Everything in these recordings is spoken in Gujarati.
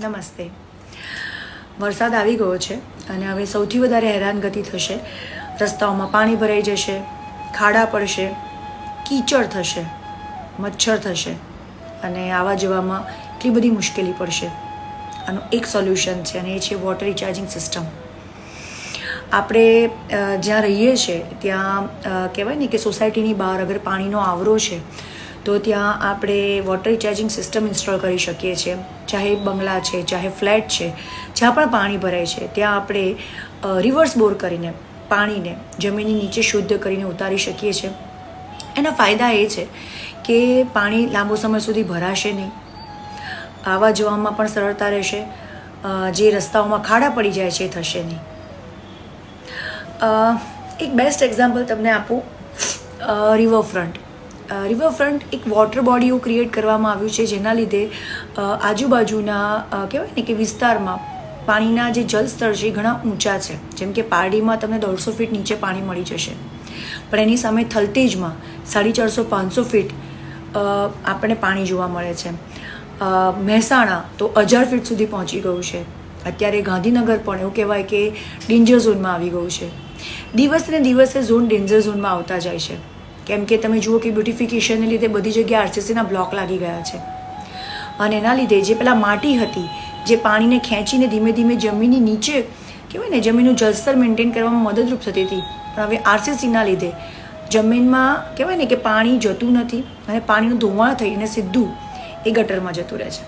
નમસ્તે. વરસાદ આવી ગયો છે અને હવે સૌથી વધારે હેરાનગતિ થશે. રસ્તાઓમાં પાણી ભરાઈ જશે, ખાડા પડશે, કીચડ થશે, મચ્છર થશે અને આવા જવામાં એટલી બધી મુશ્કેલી પડશે. આનું એક સોલ્યુશન છે અને એ છે વોટર રિચાર્જિંગ સિસ્ટમ આપણે જ્યાં રહીએ છીએ, ત્યાં કહેવાય ને કે સોસાયટીની બહાર અગર પાણીનો આવરો છે તો ત્યાં આપણે વોટર રિચાર્જિંગ સિસ્ટમ ઇન્સ્ટોલ કરી શકીએ છીએ. ચાહે બંગલા છે, ચાહે ફ્લેટ છે, જ્યાં પણ પાણી ભરાય છે, ત્યાં આપણે રિવર્સ બોર કરીને પાણીને જમીનની નીચે શુદ્ધ કરીને ઉતારી શકીએ છીએ. એના ફાયદા એ છે કે પાણી લાંબો સમય સુધી ભરાશે નહીં. આવવા જવામાં પણ સરળતા રહેશે. જે રસ્તાઓમાં ખાડા પડી જાય છે એ થશે નહીં. એક બેસ્ટ એક્ઝામ્પલ તમને આપું. રિવરફ્રન્ટ રિવરફ્રન્ટ એક વોટર બોડી એવું ક્રિએટ કરવામાં આવ્યું છે, જેના લીધે આજુબાજુના કહેવાય ને કે વિસ્તારમાં પાણીના જે જલસ્તર છે એ ઘણા ઊંચા છે. જેમ કે પારડીમાં તમને દોઢસો ફીટ નીચે પાણી મળી જશે. પણ એની સામે થલતેજમાં સાડી ચારસો પાંચસો ફીટ આપણને પાણી જોવા મળે છે. મહેસાણા તો હજાર ફીટ સુધી પહોંચી ગયું છે. અત્યારે ગાંધીનગર પણ એવું કહેવાય કે ડેન્જર ઝોનમાં આવી ગયું છે. દિવસે ને દિવસે ઝોન ડેન્જર ઝોનમાં આવતા જાય છે. કેમ કે તમે જુઓ કે બ્યુટિફિકેશનને લીધે બધી જગ્યાએ આરસીસીના બ્લોક લાગી ગયા છે. અને એના લીધે જે પેલા માટી હતી, જે પાણીને ખેંચીને ધીમે ધીમે જમીનની નીચે, કહેવાય ને, જમીનનું જળસ્તર મેન્ટેન કરવામાં મદદરૂપ થતી હતી. પણ હવે આરસીસીના લીધે જમીનમાં, કહેવાય ને, કે પાણી જતું નથી અને પાણીનું ધોવાણ થઈને સીધું એ ગટરમાં જતું રહે છે.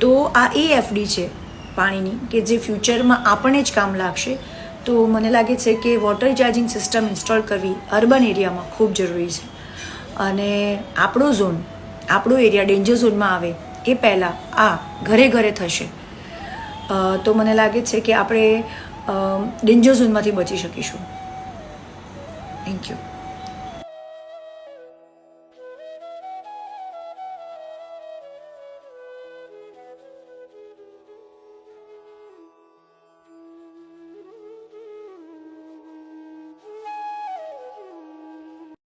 તો આ એ એફડી છે પાણીની, કે જે ફ્યુચરમાં આપણને જ કામ લાગશે તો મને લાગે છે કે વોટર ચાર્જિંગ સિસ્ટમ ઇન્સ્ટોલ કરવી અર્બન એરિયામાં ખૂબ જરૂરી છે. અને આપણો ઝોન આપણો એરિયા ડેન્જર ઝોનમાં આવે એ પહેલાં આ ઘરે ઘરે થશે. તો મને લાગે છે કે આપણે ડેન્જર ઝોનમાંથી બચી શકીશું. Thank you